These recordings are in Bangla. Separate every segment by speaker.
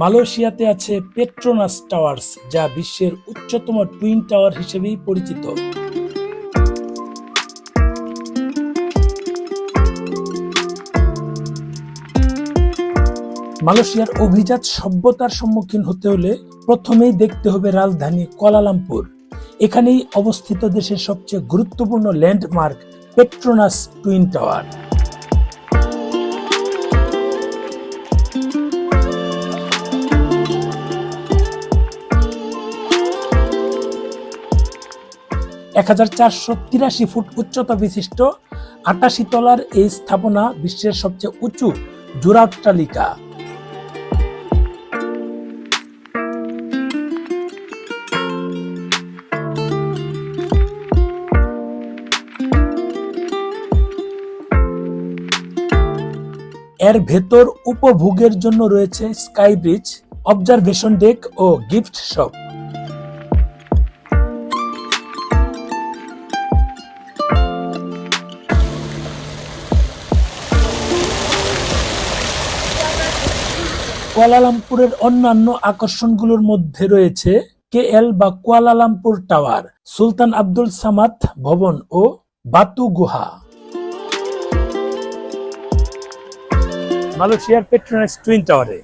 Speaker 1: মালয়েশিয়াতে আছে পেট্রোনাস টাওয়ার্স যা বিশ্বের উচ্চতম টুইন টাওয়ার হিসেবেই পরিচিত। মালয়েশিয়ার অভিজাত সভ্যতার সম্মুখীন হতে হলে প্রথমেই দেখতে হবে রাজধানী কোয়ালালামপুর। এখানেই অবস্থিত দেশের সবচেয়ে গুরুত্বপূর্ণ ল্যান্ডমার্ক পেট্রোনাস টুইন টাওয়ার এক হাজার চারশো তিরাশি ফুট উচ্চতা বিশিষ্ট আটাশি তলার এই স্থাপনা বিশ্বের সবচেয়ে উঁচু জোড়াট্টালিকা এর ভেতর উপভোগের জন্য রয়েছে স্কাই ব্রিজ, অবজারভেশন ডেক ও গিফট শপ। কোয়ালালামপুরের অন্যান্য আকর্ষণগুলোর মধ্যে রয়েছে কেএল বা Kuala Lumpur tower, sultan Abdul Samad ভবন ও বাতু গুহা। মালয়েশিয়ার পেট্রোনাস টুইন টাওয়ারে।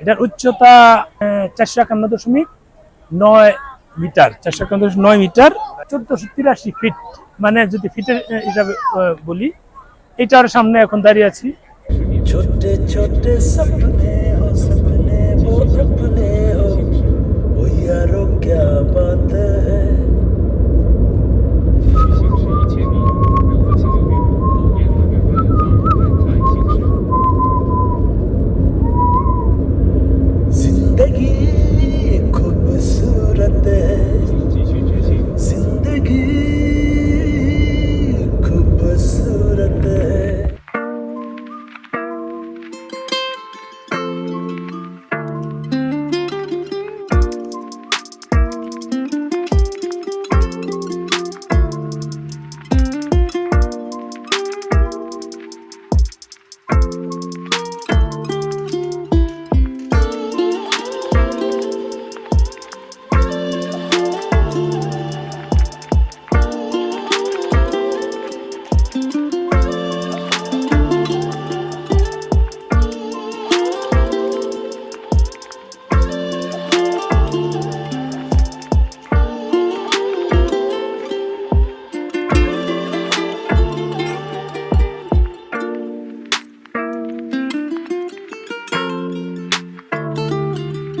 Speaker 1: এটার উচ্চতা চারশো একান্ন দশমিক নয় মিটার, চারশো একান্ন দশমিক নয় মিটার, চোদ্দশো তিরাশি ফিট। মানে যদি ফিটের হিসাবে বলি এটার সামনে এখন দাঁড়িয়ে আছি।
Speaker 2: ছোট ছোট সপনে